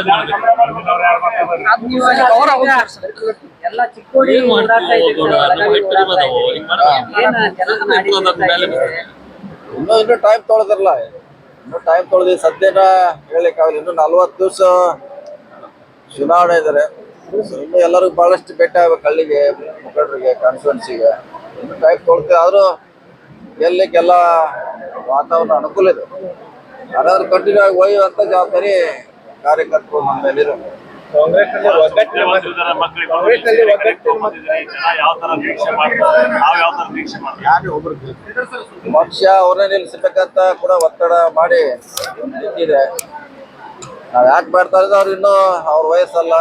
ಇದೆ. ಇನ್ನೂ ಟೈಮ್ ತೊಳೆದಿರಲ್ಲ. ಇನ್ನೂ ಟೈಮ್ ತೊಳೆದಿ ಸದ್ಯನ ಹೇಳಿಕ್ಕಾಗಲ್ಲ ಇನ್ನು ನಲ್ವತ್ತು ದಿವಸ ಚುನಾವಣೆ ಇದಾರೆ. ಇನ್ನು ಎಲ್ಲರಿಗೂ ಬಹಳಷ್ಟು ಭೇಟಿ ಆಗ್ಬೇಕು ಹಳ್ಳಿಗೆ, ಮುಖಂಡರಿಗೆ ಕಾನ್ಸ್ಟಿಟ್ಯೂನ್ಸಿಗೆ ಇನ್ನು ಟೈಮ್ ತೊಳ್ತೀವಿ ಆದರೂ ಗೆಲ್ಲಕ್ಕೆಲ್ಲ ವಾತಾವರಣ ಅನುಕೂಲ ಇದೆ. ಯಾರಾದ್ರೂ ಕಂಟಿನ್ಯೂ ಆಗಿ ಒಯ್ಯುವಂಥ ಜವಾಬ್ದಾರಿ ಕಾರ್ಯಕರ್ತರು ನಮ್ಮ ಪಕ್ಷ ಅವ್ರನ್ನೇ ನಿಲ್ಲಿಸ್ಬೇಕಂತ ಕೂಡ ಒತ್ತಡ ಮಾಡಿ ನಿಂತಿದೆ. ನಾವ್ ಯಾಕೆ ಮಾಡ್ತಾ ಇದ್ರೆ ಅವ್ರು ಇನ್ನೂ ಅವ್ರ ವಯಸ್ಸಲ್ಲ.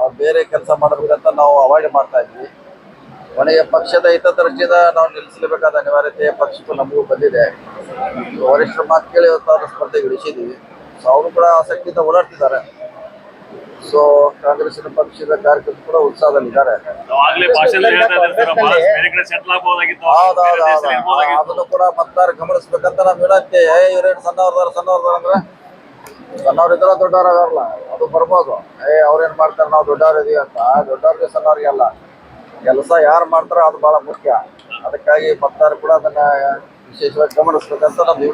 ಅವ್ರು ಬೇರೆ ಕೆಲಸ ಮಾಡಬೇಕಂತ ನಾವು ಅವಾಯ್ಡ್ ಮಾಡ್ತಾ ಇದ್ವಿ. ಕೊನೆಗೆ ಪಕ್ಷದ ಹಿತದೃಷ್ಟಿಯಿಂದ ನಾವು ನಿಲ್ಲಿಸಲೇಬೇಕಾದ ಅನಿವಾರ್ಯತೆ ಪಕ್ಷಕ್ಕೂ ನಮಗೂ ಬಂದಿದೆ. ವರಿಷ್ಠರ ಮಾತು ಕೇಳಿ ಇವತ್ತು ಅವ್ರ ಸ್ಪರ್ಧೆಗೆ ಇಳಿಸಿದ್ದೀವಿ ಸೊ ಅವರು ಕೂಡ ಆಸಕ್ತಿಯಿಂದ ಓಡಾಡ್ತಿದ್ದಾರೆ. ಸೊ ಕಾಂಗ್ರೆಸ್ಸಿನ ಪಕ್ಷದ ಕಾರ್ಯಕರ್ತರು ಕೂಡ ಉತ್ಸಾಹದಲ್ಲಿದ್ದಾರೆ. ಅದನ್ನು ಕೂಡ ಮತದಾರ ಗಮನಿಸ್ಬೇಕಂತ ನಾವು ಹೇಳಕ್ಕೆ ಏ ಇವ್ರೇನು ಸಣ್ಣವ್ರದಾರ ಸಣ್ಣವ್ರದಾರ ಅಂದ್ರೆ? ಸಣ್ಣವ್ರ ದೊಡ್ಡವರಾಗಲ್ಲ ಅದು ಬರ್ಬೋದು. ಏ ಅವ್ರೇನ್ ಮಾಡ್ತಾರೆ ನಾವು ದೊಡ್ಡವ್ರ ಇದೀವಿ ಅಂತ. ದೊಡ್ಡವ್ರಿಗೆ ಸಣ್ಣವ್ರಿಗೆ ಅಲ್ಲ. ಕೆಲಸ ಯಾರು ಮಾಡ್ತಾರೋ ಅದು ಬಹಳ ಮುಖ್ಯ. ಅದಕ್ಕಾಗಿ ಮತದಾರ ಕೂಡ ಅದನ್ನ ವಿಶೇಷವಾಗಿ ಗಮನಿಸ್ಬೇಕಂತ ನಮ್ದು.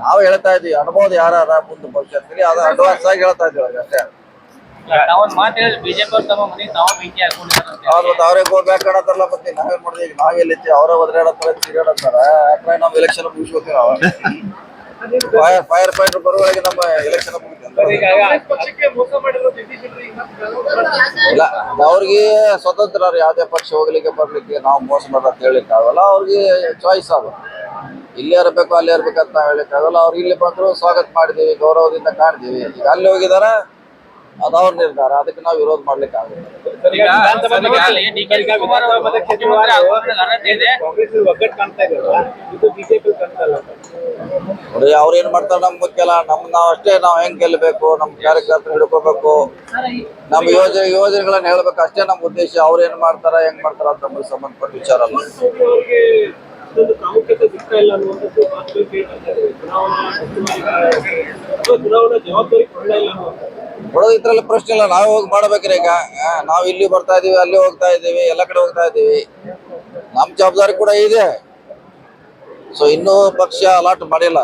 ನಾವು ಹೇಳ್ತಾ ಇದೀವಿ ಅನುಭವ ಯಾರ ಮುಂದೆ ಭವಿಷ್ಯದಲ್ಲಿ ಅದು ಅಡ್ವಾನ್ಸ್ ಆಗಿ ಹೇಳ್ತಾ ಇದೀವಿ ಅವ್ರಿಗೆ ಅಷ್ಟೇ. ತಾವೊಂದ್ ಮಾತು ಹೇಳಿ ಬಿಜೆಪಿ ಅವ್ರು. ಅವ್ರು ಮತ್ತೆ ಅವರೇ ಗೋ ಬ್ಯಾಕ್ ಆಡತ್ತಾರಲ್ಲ ಮತ್ತೆ ನಾವೇನ್ ಮಾಡಿದ್ವಿ ಈಗ ಎಲ್ಲಿ ಅವರೇ ಒದ್ರಾಡತ್ತಾರ ತಿರುಗಾಡತ್ತಾರ ಯಾಕಂದ್ರೆ ನಾವು ಎಲೆಕ್ಷನ್ ಮುಗಿಸ್ಬೇಕು? ಫೈರ್ ಫೈರ್ ಫೈಟರ್ ಬರುವಾಗ ನಮ್ಮ ಎಲೆಕ್ಷನ್ ಇಲ್ಲ ಅವ್ರಿಗೆ ಸ್ವತಂತ್ರ ಅವ್ರು ಯಾವ್ದೇ ಪಕ್ಷ ಹೋಗ್ಲಿಕ್ಕೆ ಬರ್ಲಿಕ್ಕೆ ನಾವು ಮೋಸ ಮಾಡೋದು ಅಂತ ಹೇಳಿಕ್ ಆಗಲ್ಲ ಅವ್ರಿಗೆ ಚಾಯ್ಸ್ ಅದು. ಇಲ್ಲೇ ಇರ್ಬೇಕು ಅಲ್ಲೇ ಇರ್ಬೇಕಂತ ಹೇಳಿಕ್ ಆಗಲ್ಲ. ಅವ್ರು ಇಲ್ಲಿ ಬಂದ್ರು ಸ್ವಾಗತ ಮಾಡಿದೀವಿ ಗೌರವದಿಂದ ಕಾಣ್ತೀವಿ. ಈಗ ಅಲ್ಲಿ ಹೋಗಿದಾರ ಅದು ಅವ್ರ ನಿರ್ಧಾರ. ಅದಕ್ಕೆ ನಾವು ವಿರೋಧ ಮಾಡ್ಲಿಕ್ಕೆ ಆಗಲ್ಲ. ಈಗ ಅಲ್ಲಿ ಡಿ ಕೆ ಶಿವಕುಮಾರ್ ಅವರು ನೋಡಿ ಏನ್ ಮಾಡ್ತಾರೆ ನಮ್ಗೆ ಗೊತ್ತಿಲ್ಲ. ನಮ್ ನಾವ್ ಅಷ್ಟೇ ನಾವ್ ಹೆಂಗ್ ಗೆಲ್ಬೇಕು ನಮ್ ಕಾರ್ಯಕರ್ತರು ಹಿಡ್ಕೋಬೇಕು. ನಮ್ ಯೋಜನೆ ಯೋಜನೆಗಳನ್ನ ಹೇಳ್ಬೇಕು. ಅಷ್ಟೇ ನಮ್ಮ ಉದ್ದೇಶ. ಅವ್ರ ಏನ್ ಮಾಡ್ತಾರ ಹೆಂಗ್ ಮಾಡ್ತಾರ ಅಂತ ನಮಗೆ ಸಂಬಂಧಪಟ್ಟ ವಿಚಾರ ಅಲ್ಲ. ಪ್ರಾಮುಖ್ಯತೆ ಸಿಗ್ತಾ ಇಲ್ಲ ಅನ್ನುವಂಥದ್ದು ಚುನಾವಣಾ ಜವಾಬ್ದಾರಿ ಕೊಡಲಿಲ್ಲ ಅನ್ನುವಂಥದ್ದು. ಕೊಡೋದು ಇದ್ರಲ್ಲಿ ಪ್ರಶ್ನೆ ಇಲ್ಲ ನಾವು ಹೋಗಿ ಮಾಡ್ಬೇಕ್ರಿ ಈಗ. ಆ, ನಾವ್ ಇಲ್ಲಿ ಬರ್ತಾ ಇದೀವಿ ಅಲ್ಲಿ ಹೋಗ್ತಾ ಇದೀವಿ ಎಲ್ಲ ಕಡೆ ಹೋಗ್ತಾ ಇದೀವಿ. ನಮ್ ಜವಾಬ್ದಾರಿ ಕೂಡ ಇದೆ. ಸೊ ಇನ್ನೂ ಪಕ್ಷ ಅಲಾಟ್ ಮಾಡಿಲ್ಲ.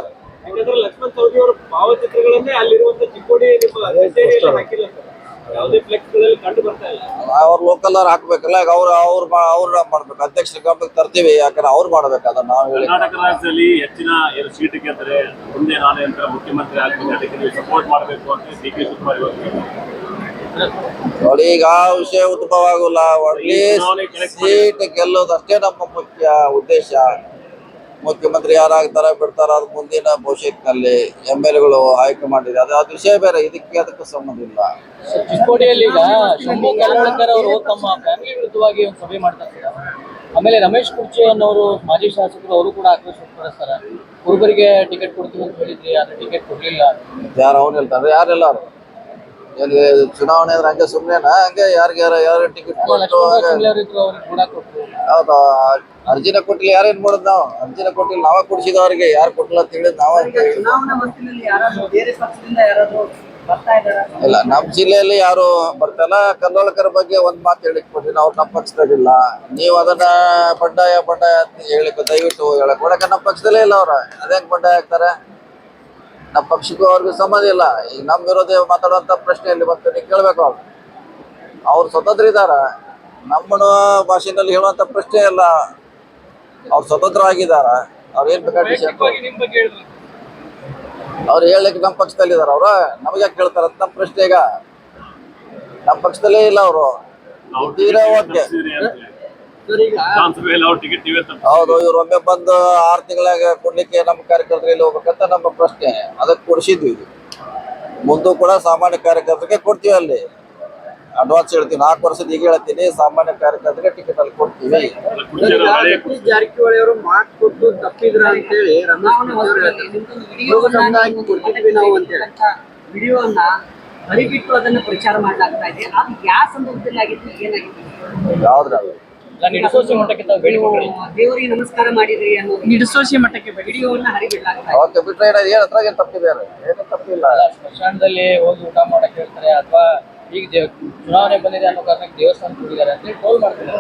ಯಾಕಂದ್ರೆ ಲಕ್ಷ್ಮಣ್ ಸವದಿ ಅವರ ಭಾವಚಿತ್ರಗಳನ್ನೇ ಅಲ್ಲಿರುವಂತ ಚಿಕ್ಕೋಡಿ ನಿಮ್ಮ ಕಚೇರಿಯಲ್ಲಿ ಹಾಕಿಲ್ಲ ಸರ್. ಯಾವುದೇ ಫ್ಲೆಕ್ಸ್ಗಳಲ್ಲಿ ಕಂಡು ಬರ್ತಾ ಇಲ್ಲ. ಅವ್ರ ಲೋಕಲ್ ಅವ್ರು ಹಾಕ್ಬೇಕಲ್ಲ ಈಗ ಅವ್ರು ಅವ್ರು ಅವ್ರ ಮಾಡ್ಬೇಕು. ಅಧ್ಯಕ್ಷ ತರ್ತೀವಿ ಯಾಕಂದ್ರೆ ಅವ್ರು ಮಾಡ್ಬೇಕು ಅದನ್ನ ನಾವು ಹೇಳಿ. ಕರ್ನಾಟಕ ರಾಜ್ಯದಲ್ಲಿ ಹೆಚ್ಚಿನ ಎರಡು ಸೀಟ್ ಗೆದ್ರೆ ಮುಂದೆ ನಾನೇ ಅಂತ ಮುಖ್ಯಮಂತ್ರಿ ಆಗ್ತೀನಿ ನೀವು ಸಪೋರ್ಟ್ ಮಾಡಬೇಕು ಅಂತ ಡಿ ಕೆ ಶಿವಕುಮಾರ್ ನೋಡಿ ಈಗ ಆ ವಿಷಯ ಉದ್ಭವ ಆಗೋಲ್ಲ. ಒಳ್ಳೆ ಸೀಟ್ ಗೆಲ್ಲೋದಷ್ಟೇ ನಮ್ಮ ಮುಖ್ಯ ಉದ್ದೇಶ. ಮುಖ್ಯಮಂತ್ರಿ ಯಾರಾಗ್ತಾರ ಬಿಡ್ತಾರ ಅದು ಮುಂದಿನ ಭವಿಷ್ಯದಲ್ಲಿ ಎಂ ಎಲ್ ಎಗಳು ಆಯ್ಕೆ ಮಾಡಿದೆ ಅದು ಅದು ವಿಷಯ ಬೇರೆ. ಇದಕ್ಕೆ ಅದಕ್ಕೂ ಸಂಬಂಧ ಇಲ್ಲ. ಚಿಕ್ಕೋಡಿಯಲ್ಲಿ ಈಗ ಶಂಭು ಕಲ್ಯಾಣಕರ್ ಅವರು ತಮ್ಮ ಫ್ಯಾಮಿಲಿ ವಿರುದ್ಧವಾಗಿ ಒಂದು ಸಭೆ ಮಾಡ್ತಾರೆ. ಆಮೇಲೆ ರಮೇಶ್ ಕುರ್ಚಿ ಅನ್ನೋರು ಮಾಜಿ ಶಾಸಕರು ಅವರು ಕೂಡ ಆಕ್ರೋಶ ವ್ಯಕ್ತಪಡಿಸ್ತಾರೆ. ಹುಡುಗರಿಗೆ ಟಿಕೆಟ್ ಕೊಡ್ತೀವಿ ಅಂತ ಹೇಳಿದ್ರಿ ಆದ್ರೆ ಟಿಕೆಟ್ ಕೊಡ್ಲಿಲ್ಲ. ಯಾರು ಅವ್ರು ಹೇಳ್ತಾರೆ? ಯಾರೆಲ್ಲ ಏನು ಚುನಾವಣೆ ಅಂದ್ರೆ ಹಂಗೆ ಸುಮ್ಮನೆನಾ ಹಂಗೆ ಯಾರಿಗೆ ಯಾರು ಯಾರು ಟಿಕೆಟ್ ಕೊಟ್ಟು ಹೌದಾ? ಅರ್ಜಿನ ಕೊಟ್ಟಿಲ್ಲ ಯಾರೇನ್ ಮಾಡೋದು ನಾವು? ಅರ್ಜಿನ ಕೊಟ್ಟಿಲ್ಲ ನಾವೇ ಕೊಡ್ಸಿದ ಅವ್ರಿಗೆ ಯಾರು ಕೊಟ್ಟಿಲ್ಲ ಅಂತ ಹೇಳಿದ್ ನಾವೇ ಅಂತ ಹೇಳಿದ್ವಿ. ಚುನಾವಣಾ ಹೊತ್ತಿನಲ್ಲಿ ಯಾರಾದ್ರೂ ಬೇರೆ ಪಕ್ಷದಿಂದ ಯಾರಾದ್ರೂ ಬರ್ತಾ ಇದಾರ ಇಲ್ಲ ನಮ್ಮ ಜಿಲ್ಲೆಯಲ್ಲಿ ಯಾರು ಬರ್ತಲ್ಲ ಕನ್ನಡಕರ ಬಗ್ಗೆ ಒಂದ್ ಮಾತು ಹೇಳಿಕ್ ಕೊಡ್ರಿ ಅವ್ರು ನಮ್ಮ ಪಕ್ಷದಾಗಿಲ್ಲ ನೀವು ಅದನ್ನ ಬಂಡಾಯ ಬಂಡಾಯ ಅಂತ ಹೇಳಿಕ್ ದಯವಿಟ್ಟು ಹೇಳಕ್. ನಮ್ಮ ಪಕ್ಷದಲ್ಲೇ ಇಲ್ಲ ಅವ್ರ. ಅದೇ ಬಂಡಾಯ ಆಗ್ತಾರೆ? ನಮ್ಮ ಪಕ್ಷಕ್ಕೂ ಅವ್ರಿಗೂ ಸಂಬಂಧ ಇಲ್ಲ. ಈಗ ನಮ್ಮ ವಿರೋಧ ಮಾತಾಡುವಂತ ಪ್ರಶ್ನೆ ಇಲ್ಲಿ ಬಂತು ನೀವು ಕೇಳಬೇಕು ಅವ್ರು. ಅವ್ರು ಸ್ವತಂತ್ರ ಇದ್ದಾರೆ ನಮ್ಮನ ಭಾಷೆನಲ್ಲಿ ಹೇಳುವಂತ ಪ್ರಶ್ನೆ ಇಲ್ಲ. ಅವ್ರು ಸ್ವತಂತ್ರ ಆಗಿದಾರ. ಅವ್ರು ಏನು ಬೇಕಾದ್ರೆ ಅವ್ರು ಹೇಳಲಿಕ್ಕೆ ನಮ್ಮ ಪಕ್ಷದಲ್ಲಿ ಇದ್ದಾರೆ ಅವ್ರ. ನಮಗೆ ಯಾಕೆ ಕೇಳ್ತಾರೆ ಅಂತ ನಮ್ಮ ಪ್ರಶ್ನೆ ಈಗ. ನಮ್ಮ ಪಕ್ಷದಲ್ಲೇ ಇಲ್ಲ ಅವರು. ಇದ್ದೀರಾ ಓಕೆ. ಟಿಕೆಟ್ ನೀವೇ ತಪ್ಪು ಹೌದು ಇವ್ರು ಒಮ್ಮೆ ಬಂದು ಆರು ತಿಂಗಳಾಗ ಕೊಡ್ಲಿಕ್ಕೆ ನಮ್ಮ ಕಾರ್ಯಕರ್ತರು ಇಲ್ಲಿ ಹೋಗ್ಬೇಕಂತ ನಮ್ಮ ಪ್ರಶ್ನೆ. ಅದಕ್ಕೆ ಕೊಡಿಸಿದ್ವಿ ಇದು. ಮುಂದೂ ಕೂಡ ಸಾಮಾನ್ಯ ಕಾರ್ಯಕರ್ತರಿಗೆ ಕೊಡ್ತೀವಿ ಅಲ್ಲಿ. ಅಡ್ವಾನ್ಸ್ ಹೇಳ್ತೀನಿ ನಾಲ್ಕು ವರ್ಷದ ಈಗ ಹೇಳ್ತೀನಿ ಸಾಮಾನ್ಯ ಕಾರ್ಯಕರ್ತರಿಗೆ ಟಿಕೆಟ್ ಅಲ್ಲಿ ಕೊಡ್ತೀವಿ. ಸತೀಶ್ ಜಾರಕಿಹೊಳಿ ಅವರು ಮಾತು ಕೊಟ್ಟು ತಪ್ಪಿದ್ರ ಅಂತ ಹೇಳಿ ರಮಾವಣಿ ಸಮುದಾಯಕ್ಕೆ ಕೊಡ್ತಿದ್ವಿ ನಾವು ಅಂತ ಹೇಳಿ ವಿಡಿಯೋನ ಹರಿಬಿಟ್ಟು ಅದನ್ನ ಪ್ರಚಾರ ಮಾಡ್ಲಾಗ್ತಾ ಇದೆ. ಅದು ಯಾವ ಸಂದರ್ಭದಲ್ಲಿ ಆಗಿತ್ತು ಏನಾಗಿತ್ತು? ಯಾವ್ದ್ರಲ್ಲಿ? ಇಲ್ಲ ನಿಡಿಸೋಸಿ ತಾವು. ದೇವರಿಗೆ ನಮಸ್ಕಾರ ಮಾಡಿದ್ರಿ ಅನ್ನೋದು ನಿಡಿಸೋಶಿ ಮಟ್ಟಕ್ಕೆ ವಿಡಿಯೋವನ್ನ ಹರಿಬಿಡ್ಲಾಗ್ತದೆ ಅವತ್ತು ಬಿಟ್ರೆ ಏನಾದ್ರು ಏನು ಅದ್ರಾಗ ಏನು ತಪ್ಪಿದೆ ಏನು ತಪ್ಪಿಲ್ಲ. ಅಲ್ಲ, ಸ್ಮಶಾನದಲ್ಲಿ ಹೋಗಿ ಊಟ ಮಾಡಕ್ಕೆ ಹೇಳ್ತಾರೆ ಅಥವಾ ಈಗ ದೇವ್- ಚುನಾವಣೆ ಬಂದಿದೆ ಅನ್ನೋ ಕಾರಣಕ್ಕೆ ದೇವಸ್ಥಾನ ಹೋಗಿದ್ದಾರೆ ಅಂತ ಟೋಲ್ ಮಾಡ್ತಾರೆ.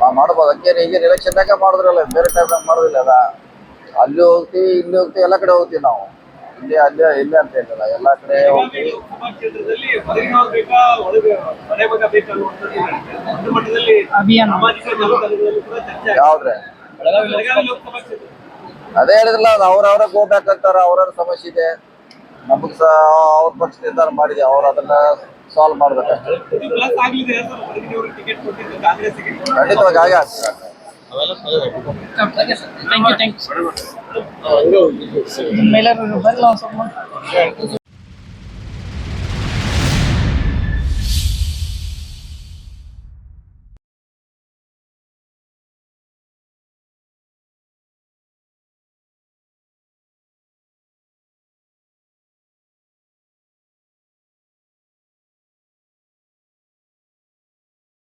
ಮಾ- ಮಾಡ್ಬೋದು. ಅದಕ್ಕೆ ಈಗೇನು ಎಲೆಕ್ಷನ್ದಾಗ ಮಾಡಿದ್ರಲ್ಲ ಬೇರೆ ಟೈಮ್ನಾಗ ಮಾಡೋದಿಲ್ಲ ಅದ. ಅಲ್ಲಿ ಹೋಗ್ತಿ ಇಲ್ಲಿ ಹೋಗ್ತಿ ಎಲ್ಲ ಕಡೆ ಹೋಗ್ತೀವಿ ನಾವು. ಇಲ್ಲಿ ಅಲ್ಲೇ ಇಲ್ಲೇ ಅಂತ ಏನಿಲ್ಲ ಎಲ್ಲ ಕಡೆ ಹೋಗ್ತೀವಿ. ಯಾವ್ದ್ರೆ? ಅದೇ ಹೇಳಿದ್ರಲ್ಲ ಅದು ಅವ್ರವ್ರ ಹೋಗ್ಬೇಕಂತಾರ ಅವ್ರವ್ರ ಸಮಸ್ಯೆ ಇದೆ. ನಮಗ್ ಸಹ ಅವ್ರ ಪಕ್ಷ ನಿರ್ಧಾರ ಮಾಡಿದೆ ಅವ್ರು ಅದನ್ನ ಸಾಲ್ವ್ ಮಾಡ್ಬೇಕಷ್ಟೇ. ಖಂಡಿತವಾಗಿ ಹಾಗೆ ಆಗ್ತದೆ. ಥ್ಯಾಂಕ್ ಯು ಥ್ಯಾಂಕ್ ಯು ಮೇಲರು ಬರಲ್ಲ ಒಂದ್ ಸ್ವಲ್ಪ.